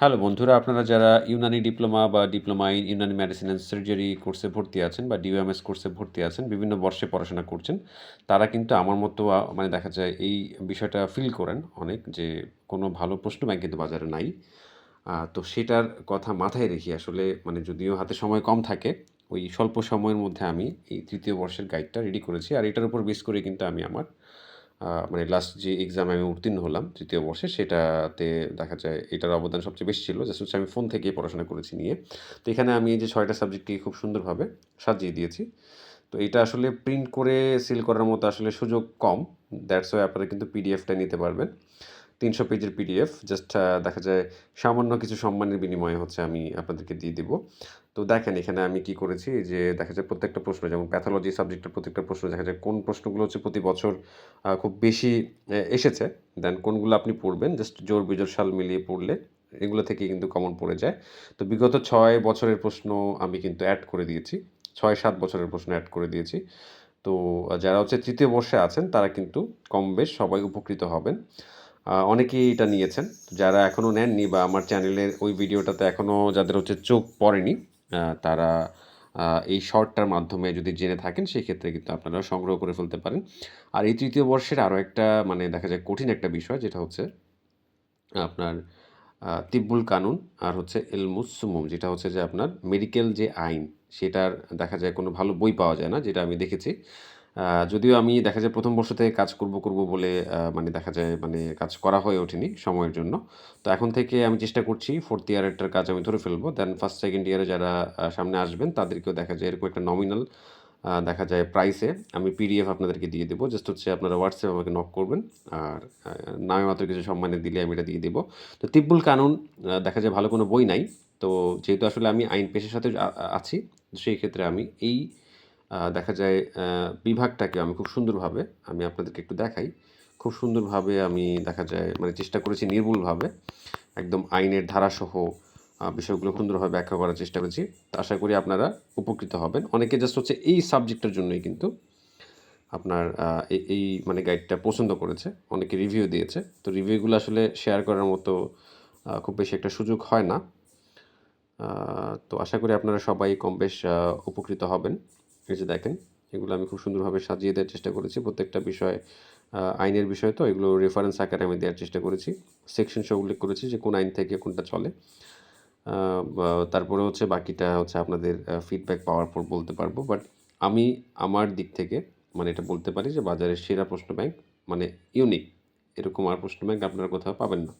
Hello বন্ধুরা, আপনারা যারা ইউনানি ডিপ্লোমা বা diploma in Unani medicine and surgery কোর্সে ভর্তি আছেন বা ডিওএমএস কোর্সে ভর্তি আছেন, বিভিন্ন বর্ষে পড়াশোনা করছেন, তারা কিন্তু আমার মতো মানে দেখা যায় এই বিষয়টা ফিল করেন অনেক যে কোনো ভালো প্রশ্ন ব্যাংক কিন্তু বাজারে নাই। তো সেটার কথা মাথায় রেখে আসলে মানে যদিও হাতে সময় কম থাকে, ওই স্বল্প সময়ের মধ্যে আমি এই তৃতীয় বর্ষের গাইডটা রেডি করেছি, আর এটার উপর বেস করে কিন্তু আমি আমার মানে লাস্ট যে এক্সামে আমি উত্তীর্ণ হলাম তৃতীয় বর্ষে, সেটাতে দেখা যায় এটার অবদান সবচেয়ে বেশি ছিল। জাস্ট হচ্ছে আমি ফোন থেকেই পড়াশোনা করেছি নিয়ে। তো এখানে আমি এই যে ছয়টা সাবজেক্টকে খুব সুন্দরভাবে সাজিয়ে দিয়েছি। তো এটা আসলে প্রিন্ট করে সিল করার মতো আসলে সুযোগ কম। দ্যাটস ওয়াই আপনারা কিন্তু পিডিএফটা নিতে পারবেন। তিনশো পেজের পিডিএফ জাস্ট দেখা যায় সামান্য কিছু সম্মানের বিনিময়ে হচ্ছে আমি আপনাদেরকে দিয়ে দিব। তো দেখেন, এখানে আমি কি করেছি যে, দেখা যায় প্রত্যেকটা প্রশ্ন, যেমন প্যাথোলজি সাবজেক্টের প্রত্যেকটা প্রশ্ন, দেখা যায় কোন প্রশ্নগুলো হচ্ছে প্রতি বছর খুব বেশি এসেছে দেন কোনগুলো আপনি পড়বেন জাস্ট জোর বিজোর সাল মিলিয়ে পড়লে এগুলো থেকে কিন্তু কমন পড়ে যায়। তো বিগত ছয় বছরের প্রশ্ন আমি কিন্তু অ্যাড করে দিয়েছি, ছয় সাত বছরের প্রশ্ন অ্যাড করে দিয়েছি। তো যারা হচ্ছে তৃতীয় বর্ষে আছেন, তারা কিন্তু কম বেশ সবাই উপকৃত হবেন। অনেকেই এটা নিয়েছেন, যারা এখনও নেননি বা আমার চ্যানেলের ওই ভিডিওটাতে এখনও যাদের হচ্ছে চোখ পড়েনি তারা এই শর্টটার মাধ্যমে যদি জেনে থাকেন, সেক্ষেত্রে কিন্তু আপনারা সংগ্রহ করে ফেলতে পারেন। আর এই তৃতীয় বর্ষের আরও একটা মানে দেখা যায় কঠিন একটা বিষয়, যেটা হচ্ছে আপনার তিব্বুল কানুন আর হচ্ছে এলমুসুমুম যেটা হচ্ছে যে আপনার মেডিকেল যে আইন, সেটার দেখা যায় কোনো ভালো বই পাওয়া যায় না, যেটা আমি দেখেছি। যদিও আমি দেখা যায় প্রথম বর্ষ থেকে কাজ করব করব বলে মানে দেখা যায় মানে কাজ করা হয়ে ওঠেনি সময়ের জন্য। তো এখন থেকে আমি চেষ্টা করছি ফোর্থ ইয়ারেরটার কাজ আমি ধরে ফেলব। দেন ফার্স্ট সেকেন্ড ইয়ারে যারা সামনে আসবেন তাদেরকেও দেখা যায় এরকম একটা নমিনাল দেখা যায় প্রাইসে আমি পিডিএফ আপনাদেরকে দিয়ে দেবো। জাস্ট হচ্ছে আপনারা হোয়াটসঅ্যাপ আমাকে নক করবেন আর নামে মাত্র কিছু সম্মানে দিলে আমি এটা দিয়ে দেবো। তো তিব্বুল কানুন দেখা যায় ভালো কোনো বই নাই। তো যেহেতু আসলে আমি আইন পেশার সাথে আছি, সেই ক্ষেত্রে আমি এই দেখা যায় বিভাগটাকে আমি খুব সুন্দরভাবে, আমি আপনাদেরকে একটু দেখাই। খুব সুন্দরভাবে আমি দেখা যায় মানে চেষ্টা করেছি নির্ভুলভাবে একদম আইনের ধারাসহ বিষয়গুলো সুন্দরভাবে ব্যাখ্যা করার চেষ্টা করেছি। তো আশা করি আপনারা উপকৃত হবেন। অনেকে জাস্ট হচ্ছে এই সাবজেক্টের জন্যই কিন্তু আপনার এই মানে গাইডটা পছন্দ করেছে। অনেকে রিভিউ দিয়েছে। তো রিভিউগুলো আসলে শেয়ার করার মতো খুব বেশি একটা সুযোগ হয় না। তো আশা করি আপনারা সবাই কম বেশ উপকৃত হবেন। এই যে দেখেন, এগুলো আমি খুব সুন্দরভাবে সাজিয়ে দেওয়ার চেষ্টা করেছি। প্রত্যেকটা বিষয় আইনের বিষয় তো, এগুলো রেফারেন্স আকারে আমি দেওয়ার চেষ্টা করেছি। সেকশন সহ উল্লেখ করেছি যে কোন আইন থেকে কোনটা চলে। তারপরে হচ্ছে বাকিটা হচ্ছে আপনাদের ফিডব্যাক পাওয়ার পর বলতে পারব। বাট আমি আমার দিক থেকে মানে এটা বলতে পারি যে বাজারের সেরা প্রশ্ন ব্যাংক মানে ইউনিক এরকম আর প্রশ্ন ব্যাংক আপনারা কোথাও পাবেন না।